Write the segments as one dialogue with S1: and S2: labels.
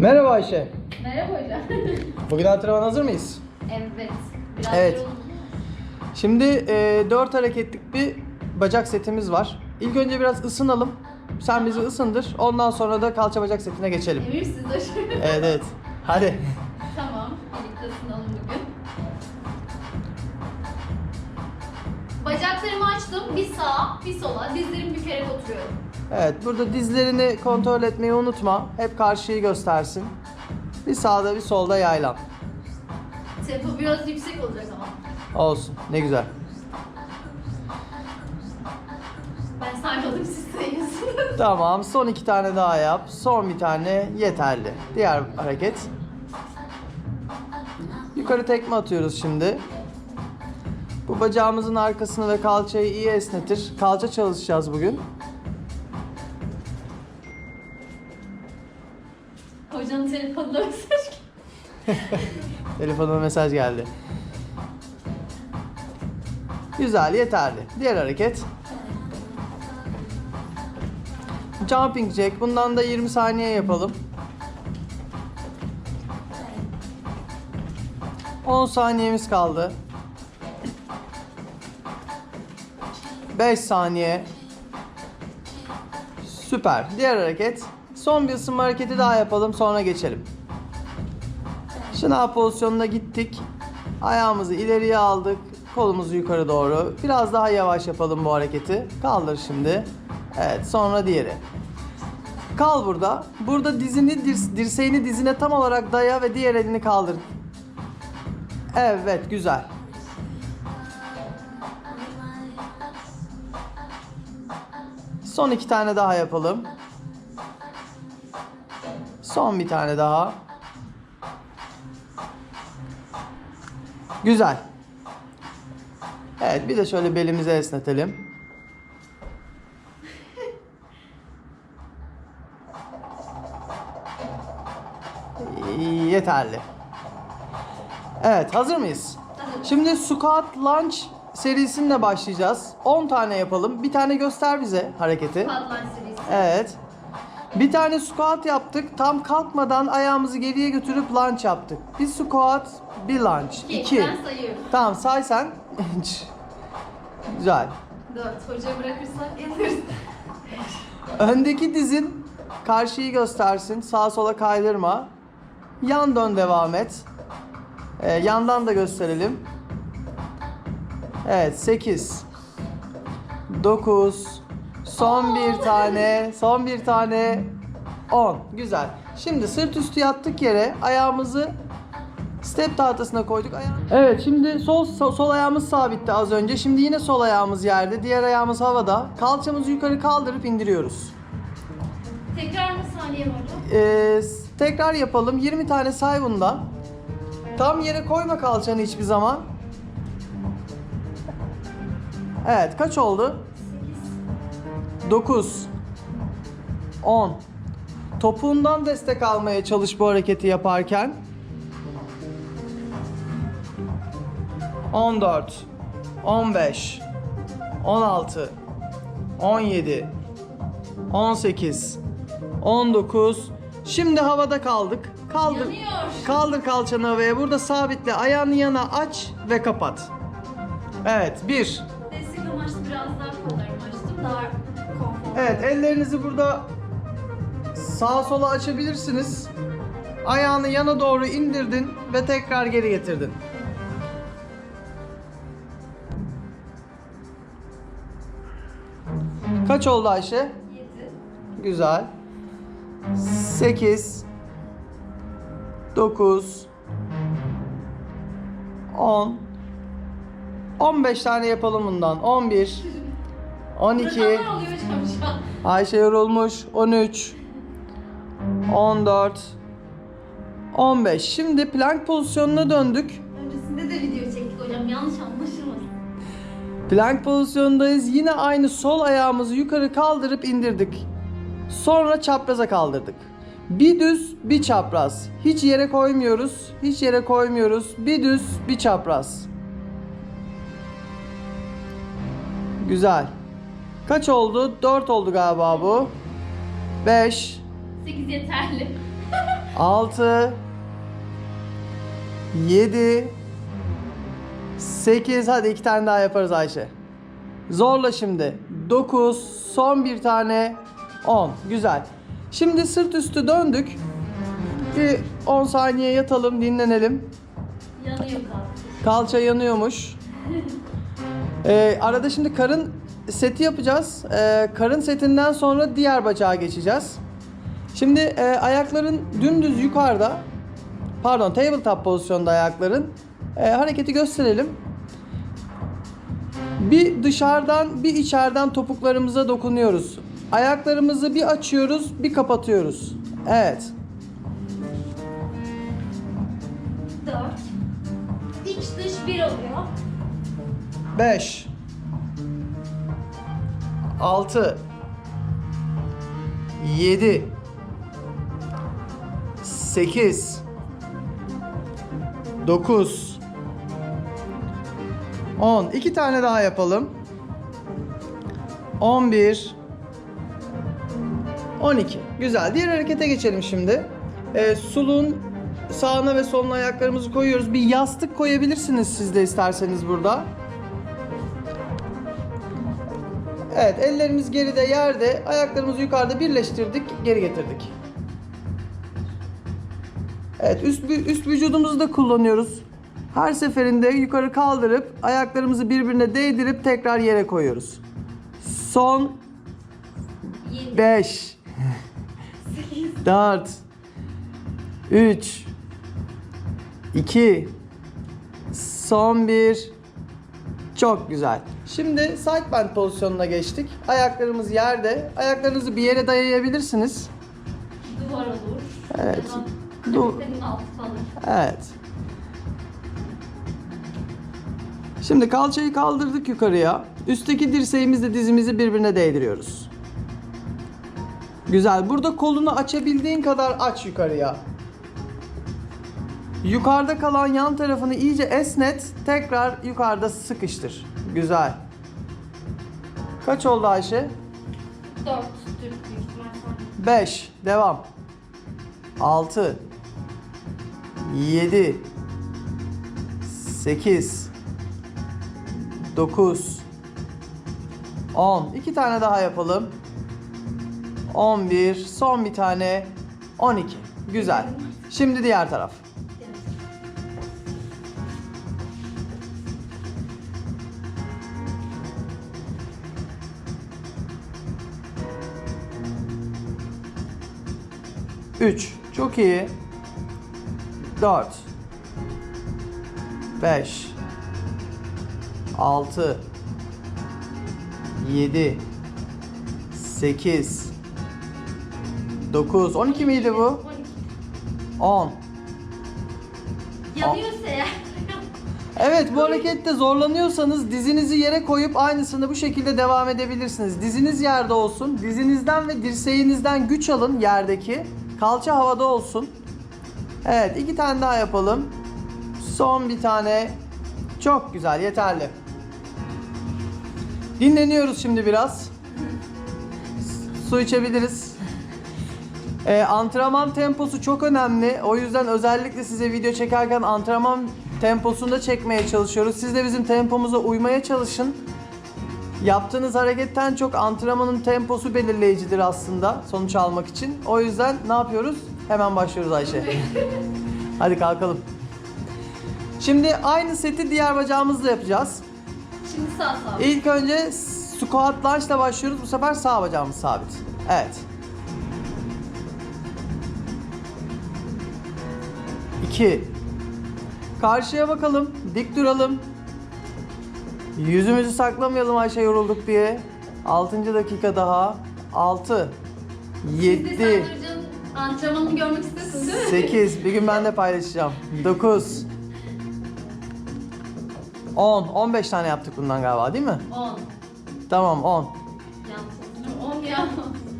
S1: Merhaba Ayşe.
S2: Merhaba hocam.
S1: Bugün antrenman hazır mıyız?
S2: evet. Biraz
S1: Evet. Şimdi e, 4 hareketlik bir bacak setimiz var. İlk önce biraz ısınalım. Sen bizi ısındır. Ondan sonra da kalça bacak setine geçelim.
S2: Emir siz de
S1: Evet evet. Hadi.
S2: Tamam. Birlikte ısınalım bugün. Bacaklarımı açtım. Bir sağa, bir sola. Dizlerimi bükerek oturuyorum.
S1: Evet burada dizlerini kontrol etmeyi unutma. Hep karşıyı göstersin. Bir sağda bir solda yaylan.
S2: Tempo biraz yüksek olacak ama.
S1: Olsun. Ne güzel.
S2: Ben saymadım siz sayıyorsunuz.
S1: Tamam. Son iki tane daha yap. Son bir tane yeterli. Diğer hareket. Yukarı tekme atıyoruz şimdi. Bu bacağımızın arkasını ve kalçayı iyi esnetir. Kalça çalışacağız bugün.
S2: Hocanın telefonuna mesaj
S1: Telefonuma mesaj geldi. Güzel, yeterli. Diğer hareket. Jumping jack. Bundan da 20 saniye yapalım. 10 saniyemiz kaldı. 5 saniye. Süper. Diğer hareket. Son bir ısınma hareketi daha yapalım sonra geçelim. Şınav pozisyonuna gittik. Ayağımızı ileriye aldık. Kolumuzu yukarı doğru. Biraz daha yavaş yapalım bu hareketi. Kaldır şimdi. Evet sonra diğeri. Kal burada. Burada dizini dirs- dirseğini dizine tam olarak daya ve diğer elini kaldır. Evet güzel. Son iki tane daha yapalım. Son bir tane daha. Güzel. Evet bir de şöyle belimizi esnetelim. Yeterli. Evet hazır mıyız? Şimdi squat lunge serisinle başlayacağız. 10 tane yapalım. Bir tane göster bize hareketi.
S2: Padline serisi.
S1: Evet. Bir tane squat yaptık. Tam kalkmadan ayağımızı geriye götürüp lunge yaptık. Bir squat, bir lunge.
S2: İki.
S1: İki.
S2: Ben sayıyorum.
S1: Tamam say sen. Güzel.
S2: Dört. Hoca bırakırsak yaparız.
S1: Öndeki dizin karşıyı göstersin. Sağa sola kaydırma. Yan dön devam et. Ee, yandan da gösterelim. Evet 8 9 Son bir tane Son bir tane 10 Güzel Şimdi sırt üstü yattık yere Ayağımızı Step tahtasına koyduk Aya- Evet şimdi sol, sol sol ayağımız sabitti az önce Şimdi yine sol ayağımız yerde Diğer ayağımız havada Kalçamızı yukarı kaldırıp indiriyoruz
S2: Tekrar mı saniye hocam?
S1: ee, tekrar yapalım. 20 tane say bundan. Tam yere koyma kalçanı hiçbir zaman. Evet, kaç oldu? 9 10 Topuğundan destek almaya çalış bu hareketi yaparken. 14 15 16 17 18 19 Şimdi havada kaldık. Kaldır.
S2: Yanıyor.
S1: Kaldır kalçanı havaya. Burada sabitle ayağını yana aç ve kapat. Evet.
S2: 1
S1: Evet. Ellerinizi burada sağa sola açabilirsiniz. Ayağını yana doğru indirdin ve tekrar geri getirdin. Kaç oldu Ayşe?
S2: Yedi.
S1: Güzel. 8 9 10 15 tane yapalım bundan. 11 12
S2: Rakamlar oluyor hocam şu an.
S1: Ayşe yorulmuş. 13 14 15 Şimdi plank pozisyonuna döndük.
S2: Öncesinde de video çektik hocam. Yanlış anlaşılmasın.
S1: Plank pozisyondayız. Yine aynı sol ayağımızı yukarı kaldırıp indirdik. Sonra çapraza kaldırdık. Bir düz, bir çapraz. Hiç yere koymuyoruz. Hiç yere koymuyoruz. Bir düz, bir çapraz. Güzel. Kaç oldu? 4 oldu galiba bu. 5
S2: 8 yeterli.
S1: 6 7 8 hadi iki tane daha yaparız Ayşe. Zorla şimdi. 9 son bir tane 10 güzel. Şimdi sırt üstü döndük. Bir 10 saniye yatalım dinlenelim.
S2: Yanıyor kalk.
S1: Kalça yanıyormuş. Ee, arada şimdi karın seti yapacağız. Ee, karın setinden sonra diğer bacağa geçeceğiz. Şimdi e, ayakların dümdüz yukarıda, pardon tabletop pozisyonda ayakların. Ee, hareketi gösterelim. Bir dışarıdan bir içeriden topuklarımıza dokunuyoruz. Ayaklarımızı bir açıyoruz, bir kapatıyoruz. Evet.
S2: 4 İç dış 1 oluyor.
S1: 5 6 7 8 9 10 İki tane daha yapalım. 11 12 Güzel. Diğer harekete geçelim şimdi. Ee, suluğun sağına ve soluna ayaklarımızı koyuyoruz. Bir yastık koyabilirsiniz siz de isterseniz burada. Evet, ellerimiz geride yerde, ayaklarımızı yukarıda birleştirdik, geri getirdik. Evet, üst, üst vücudumuzu da kullanıyoruz. Her seferinde yukarı kaldırıp ayaklarımızı birbirine değdirip tekrar yere koyuyoruz. Son
S2: 7
S1: 5 4 3 2 Son bir Çok güzel. Şimdi side bend pozisyonuna geçtik. Ayaklarımız yerde. Ayaklarınızı bir yere dayayabilirsiniz.
S2: Duvar olur.
S1: Evet. Du-. Evet. Şimdi kalçayı kaldırdık yukarıya. Üstteki dirseğimizle dizimizi birbirine değdiriyoruz. Güzel. Burada kolunu açabildiğin kadar aç yukarıya. Yukarıda kalan yan tarafını iyice esnet. Tekrar yukarıda sıkıştır. Güzel. Kaç oldu Ayşe?
S2: 4 Türk büyük ihtimal sonra.
S1: 5 devam. 6 7 8 9 10 İki tane daha yapalım. 11 son bir tane. 12 güzel. Şimdi diğer taraf Üç. Çok iyi. Dört. Beş. Altı. Yedi. Sekiz. Dokuz. On iki miydi bu?
S2: 12.
S1: On.
S2: Yanıyorsa eğer.
S1: Evet bu harekette zorlanıyorsanız dizinizi yere koyup aynısını bu şekilde devam edebilirsiniz. Diziniz yerde olsun. Dizinizden ve dirseğinizden güç alın yerdeki. Kalça havada olsun. Evet iki tane daha yapalım. Son bir tane. Çok güzel yeterli. Dinleniyoruz şimdi biraz. Su içebiliriz. Ee, antrenman temposu çok önemli. O yüzden özellikle size video çekerken antrenman temposunda çekmeye çalışıyoruz. Siz de bizim tempomuza uymaya çalışın. Yaptığınız hareketten çok antrenmanın temposu belirleyicidir aslında sonuç almak için. O yüzden ne yapıyoruz? Hemen başlıyoruz Ayşe. Hadi kalkalım. Şimdi aynı seti diğer bacağımızla yapacağız.
S2: Şimdi sağ sağ.
S1: İlk önce squat lunge ile başlıyoruz. Bu sefer sağ bacağımız sabit. Evet. 2 Karşıya bakalım. Dik duralım. Yüzümüzü saklamayalım Ayşe yorulduk diye. 6. dakika daha. 6
S2: Siz de
S1: 7
S2: Sandırcı'nın antrenmanını görmek istiyorsunuz değil mi?
S1: 8 bir gün ben de paylaşacağım. 9 10 15 tane yaptık bundan galiba değil mi?
S2: 10.
S1: Tamam 10.
S2: Yanlış hatırlıyorum. 10 ya.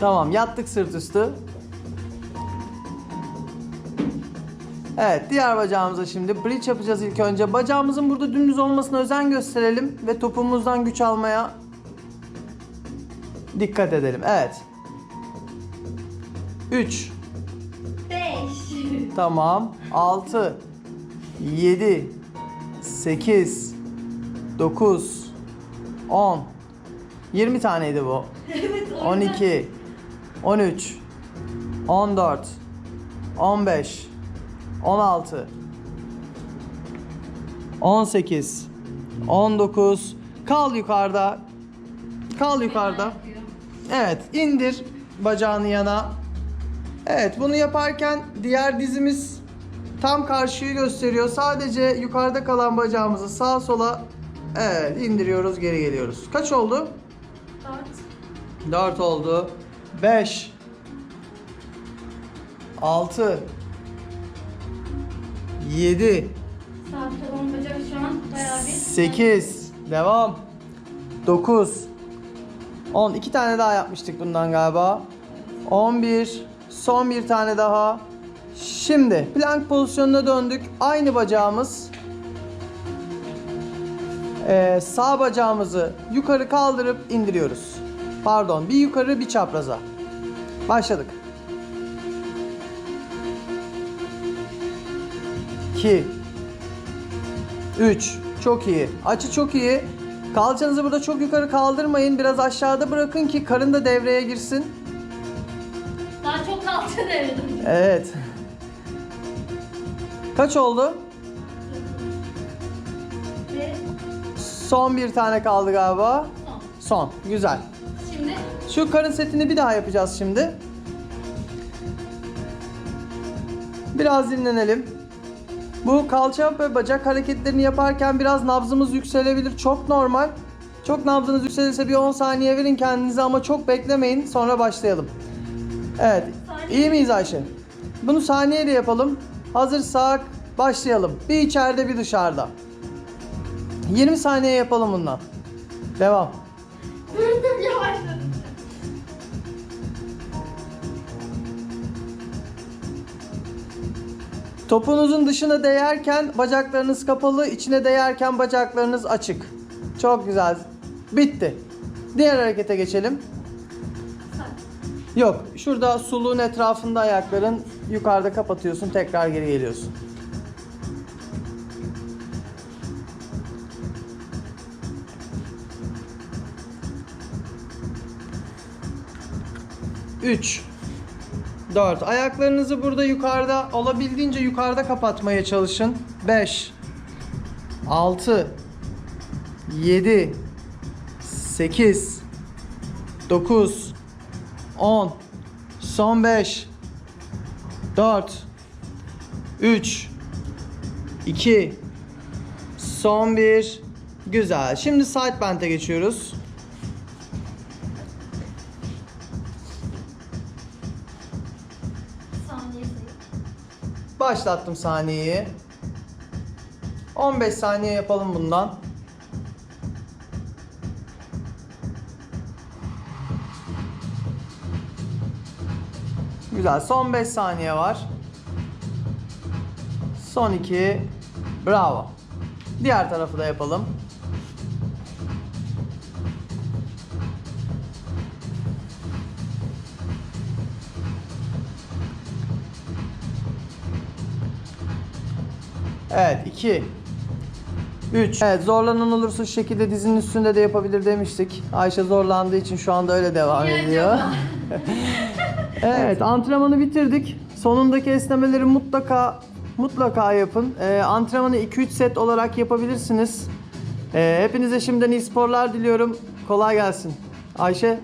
S1: Tamam yattık sırt üstü. Evet diğer bacağımıza şimdi bridge yapacağız ilk önce. Bacağımızın burada dümdüz olmasına özen gösterelim ve topumuzdan güç almaya dikkat edelim. Evet. 3
S2: 5.
S1: Tamam. 6 7 8 9 10 20 taneydi bu.
S2: Evet o yüzden-
S1: 12 13 14 15 16 18 19 Kal yukarıda. Kal yukarıda. Evet, indir bacağını yana. Evet, bunu yaparken diğer dizimiz tam karşıyı gösteriyor. Sadece yukarıda kalan bacağımızı sağa sola evet indiriyoruz, geri geliyoruz. Kaç oldu?
S2: Dört.
S1: 4 oldu. 5 6 7
S2: Saatte on bacak şu an bayağı bir.
S1: 8 Devam. 9 10 iki tane daha yapmıştık bundan galiba. 11 Son bir tane daha. Şimdi plank pozisyonuna döndük. Aynı bacağımız. Ee, Sağ bacağımızı yukarı kaldırıp indiriyoruz. Pardon bir yukarı bir çapraza. Başladık 2 3. Çok iyi. Açı çok iyi. Kalçanızı burada çok yukarı kaldırmayın. Biraz aşağıda bırakın ki karın da devreye girsin.
S2: Daha çok kalça devredim.
S1: Evet. Kaç oldu?
S2: Ve
S1: Son bir tane kaldı galiba.
S2: son.
S1: Son. Güzel.
S2: Şimdi
S1: Şu karın setini bir daha yapacağız şimdi. Biraz dinlenelim. Bu kalça ve bacak hareketlerini yaparken biraz nabzımız yükselebilir. Çok normal. Çok nabzınız yükselirse bir 10 saniye verin kendinize ama çok beklemeyin. Sonra başlayalım. Evet. İyi miyiz Ayşe? Bunu saniyeyle yapalım. Hazırsak başlayalım. Bir içeride bir dışarıda. 20 saniye yapalım bundan. Devam. Topunuzun dışına değerken bacaklarınız kapalı, içine değerken bacaklarınız açık. Çok güzel. Bitti. Diğer harekete geçelim. Yok, şurada suluğun etrafında ayakların yukarıda kapatıyorsun, tekrar geri geliyorsun. Üç. 4. Ayaklarınızı burada yukarıda olabildiğince yukarıda kapatmaya çalışın. 5 6 7 8 9 10 Son 5 4 3 2 Son 1 Güzel. Şimdi side bend'e geçiyoruz. Başlattım saniyeyi. 15 saniye yapalım bundan. Güzel. Son 5 saniye var. Son 2. Bravo. Diğer tarafı da yapalım. Evet 2 3 Evet zorlanan olursa şu şekilde dizinin üstünde de yapabilir demiştik. Ayşe zorlandığı için şu anda öyle devam ediyor. Evet antrenmanı bitirdik. Sonundaki esnemeleri mutlaka mutlaka yapın. Ee, antrenmanı 2-3 set olarak yapabilirsiniz. Ee, hepinize şimdiden iyi sporlar diliyorum. Kolay gelsin. Ayşe